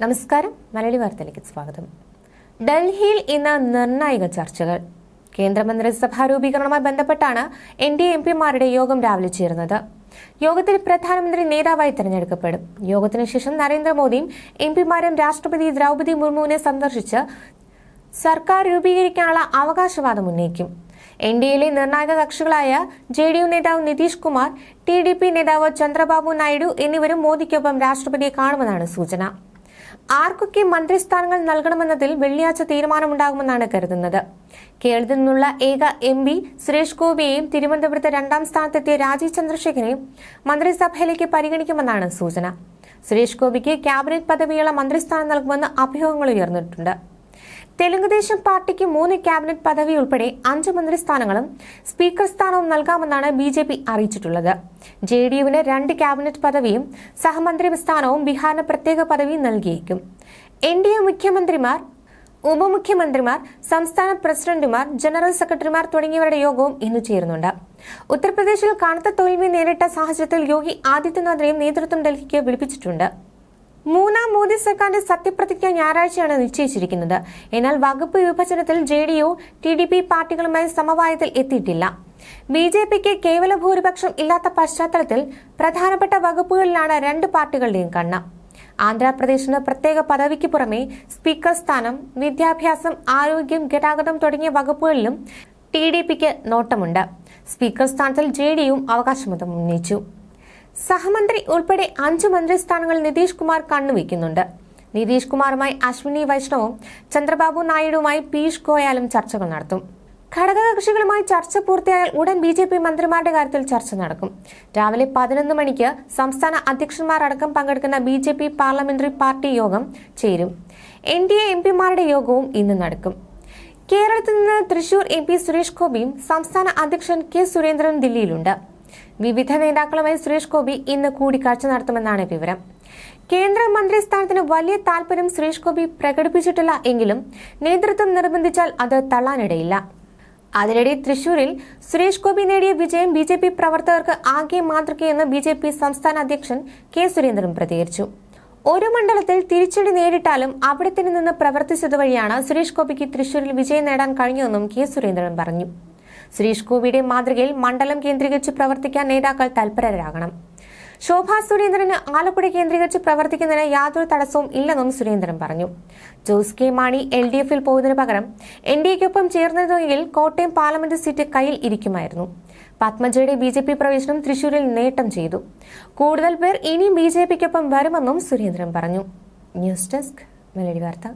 നമസ്കാരം. മലയാളി വാർത്തയിലേക്ക് സ്വാഗതം. ഡൽഹിയിൽ ഇന്ന് നിർണായക ചർച്ചകൾ. കേന്ദ്രമന്ത്രിസഭാ രൂപീകരണവുമായി ബന്ധപ്പെട്ടാണ് എൻ ഡി എം പിമാരുടെ യോഗം രാവിലെ ചേർന്നത് യോഗത്തിൽ പ്രധാനമന്ത്രി നേതാവായി തെരഞ്ഞെടുക്കപ്പെടും. യോഗത്തിന് ശേഷം നരേന്ദ്രമോദിയും എം പിമാരും രാഷ്ട്രപതി ദ്രൗപതി മുർമുവിനെ സന്ദർശിച്ച് സർക്കാർ രൂപീകരിക്കാനുള്ള അവകാശവാദം ഉന്നയിക്കും. എൻ ഡി എയിലെ നിർണായക കക്ഷികളായ ജെ ഡി യു നേതാവ് Nitish Kumar T D P നേതാവ് ചന്ദ്രബാബു നായിഡു എന്നിവരും മോദിക്കൊപ്പം രാഷ്ട്രപതിയെ കാണുമെന്നാണ് സൂചന. ആർക്കൊക്കെ മന്ത്രിസ്ഥാനങ്ങൾ നൽകണമെന്നതിൽ വെള്ളിയാഴ്ച തീരുമാനമുണ്ടാകുമെന്നാണ് കരുതുന്നത്. കേരളത്തിൽ നിന്നുള്ള ഏക എം പി സുരേഷ് ഗോപിയെയും തിരുവനന്തപുരത്ത് രണ്ടാം സ്ഥാനത്തെത്തിയ രാജീവ് ചന്ദ്രശേഖരനെയും മന്ത്രിസഭയിലേക്ക് പരിഗണിക്കുമെന്നാണ് സൂചന. സുരേഷ് ഗോപിക്ക് ക്യാബിനറ്റ് പദവിയുള്ള മന്ത്രിസ്ഥാനം നൽകുമെന്ന് അഭ്യൂഹങ്ങൾ ഉയർന്നിട്ടുണ്ട്. തെലുങ്കുദേശം പാർട്ടിക്ക് മൂന്ന് ക്യാബിനറ്റ് പദവി ഉൾപ്പെടെ അഞ്ച് മന്ത്രിസ്ഥാനങ്ങളും സ്പീക്കർ സ്ഥാനവും നൽകാമെന്നാണ് ബി ജെ പി അറിയിച്ചിട്ടുള്ളത്. ജെ ഡി യുവിന് രണ്ട് ക്യാബിനറ്റ് പദവിയും സഹമന്ത്രി സ്ഥാനവും ബീഹാറിന് പ്രത്യേക പദവിയും നൽകിയേക്കും. എൻ ഡി എ മുഖ്യമന്ത്രിമാർ ഉപമുഖ്യമന്ത്രിമാർ സംസ്ഥാന പ്രസിഡന്റുമാർ ജനറൽ സെക്രട്ടറിമാർ തുടങ്ങിയവരുടെ യോഗവും ഇന്ന് ചേരുന്നുണ്ട്. ഉത്തർപ്രദേശിൽ കനത്ത തോൽവി നേരിട്ട സാഹചര്യത്തിൽ യോഗി ആദിത്യനാഥിനെയും നേതൃത്വം ഡൽഹിക്ക് വിളിപ്പിച്ചിട്ടുണ്ട്. മൂന്നാം മോദി സർക്കാരിന്റെ സത്യപ്രതിജ്ഞ ഞായറാഴ്ചയാണ് നിശ്ചയിച്ചിരിക്കുന്നത്. എന്നാൽ വകുപ്പ് വിഭജനത്തിൽ J D U T D P പാർട്ടികളുമായി സമവായത്തിൽ എത്തിയിട്ടില്ല. ബി ജെ പിക്ക് കേവല ഭൂരിപക്ഷം ഇല്ലാത്ത പശ്ചാത്തലത്തിൽ പ്രധാനപ്പെട്ട വകുപ്പുകളിലാണ് രണ്ട് പാർട്ടികളുടെയും കണ്ണ്. ആന്ധ്രാപ്രദേശിന് പ്രത്യേക പദവിക്ക് പുറമെ സ്പീക്കർ സ്ഥാനം വിദ്യാഭ്യാസം ആരോഗ്യം ഗതാഗതം തുടങ്ങിയ വകുപ്പുകളിലും ടി ഡി പിക്ക് നോട്ടമുണ്ട്. സ്പീക്കർ സ്ഥാനത്തിൽ ജെ ഡി യുവും അവകാശമതം ഉന്നയിച്ചു. സഹമന്ത്രി ഉൾപ്പെടെ അഞ്ച് മന്ത്രിസ്ഥാനങ്ങൾ നിതീഷ് കുമാർ കണ്ണുവയ്ക്കുന്നുണ്ട്. നിതീഷ് കുമാറുമായി അശ്വിനി വൈഷ്ണവും ചന്ദ്രബാബു നായിഡുവുമായി പീയൂഷ് ഗോയാലും ചർച്ചകൾ നടത്തും. ഘടകകക്ഷികളുമായി ചർച്ച പൂർത്തിയായാൽ ഉടൻ ബി ജെ പി മന്ത്രിമാരുടെ കാര്യത്തിൽ ചർച്ച നടക്കും. രാവിലെ പതിനൊന്ന് മണിക്ക് സംസ്ഥാന അധ്യക്ഷന്മാർ അടക്കം പങ്കെടുക്കുന്ന B J P parliamentary party യോഗം ചേരും. എൻ ഡി എ എം പിമാരുടെ യോഗവും ഇന്ന് നടക്കും. കേരളത്തിൽ നിന്ന് തൃശൂർ എം പി സുരേഷ് ഗോപിയും സംസ്ഥാന അധ്യക്ഷൻ കെ സുരേന്ദ്രനും ദില്ലിയിലുണ്ട്. വിവിധ നേതാക്കളുമായി സുരേഷ് ഗോപി ഇന്ന് കൂടിക്കാഴ്ച നടത്തുമെന്നാണ് വിവരം. കേന്ദ്ര മന്ത്രിസ്ഥാനത്തിന് വലിയ താൽപര്യം സുരേഷ് ഗോപി പ്രകടിപ്പിച്ചിട്ടില്ല എങ്കിലും നേതൃത്വം നിർബന്ധിച്ചാൽ അത് തള്ളാനിടയില്ല. അതിനിടെ തൃശൂരിൽ സുരേഷ് ഗോപി നേടിയ വിജയം ബി ജെ പി പ്രവർത്തകർക്ക് ആകെ മാതൃകയെന്ന് ബി ജെ പി സംസ്ഥാന അധ്യക്ഷൻ കെ സുരേന്ദ്രൻ പ്രതികരിച്ചു. ഒരു മണ്ഡലത്തിൽ തിരിച്ചടി നേരിട്ടാലും അവിടത്തിൽ നിന്ന് പ്രവർത്തിച്ചതുവഴിയാണ് സുരേഷ് ഗോപിക്ക് തൃശൂരിൽ വിജയം നേടാൻ കഴിഞ്ഞതെന്നും കെ സുരേന്ദ്രൻ പറഞ്ഞു. സുരേഷ് ഗോപിയുടെ മാതൃകയിൽ മണ്ഡലം കേന്ദ്രീകരിച്ച് പ്രവർത്തിക്കാൻ നേതാക്കൾ തൽപരരാകണം. ശോഭാ സുരേന്ദ്രന് ആലപ്പുഴ കേന്ദ്രീകരിച്ച് പ്രവർത്തിക്കുന്നതിന് യാതൊരു തടസ്സവും ഇല്ലെന്നും സുരേന്ദ്രൻ പറഞ്ഞു. Jose K Mani L D എഫിൽ പോകുന്നതിന് പകരം എൻ ഡി എക്കൊപ്പം ചേർന്നിരുന്നെങ്കിൽ കോട്ടയം പാർലമെന്റ് സീറ്റ് കയ്യിൽ ഇരിക്കുമായിരുന്നു. പത്മജയുടെ ബി ജെ പി പ്രവേശനം തൃശൂരിൽ നേട്ടം ചെയ്തു. കൂടുതൽ പേർ ഇനിയും ബി ജെ പിക്കൊപ്പം വരുമെന്നും സുരേന്ദ്രൻ പറഞ്ഞു. ന്യൂസ് ഡെസ്ക് മെലഡി വാർത്ത.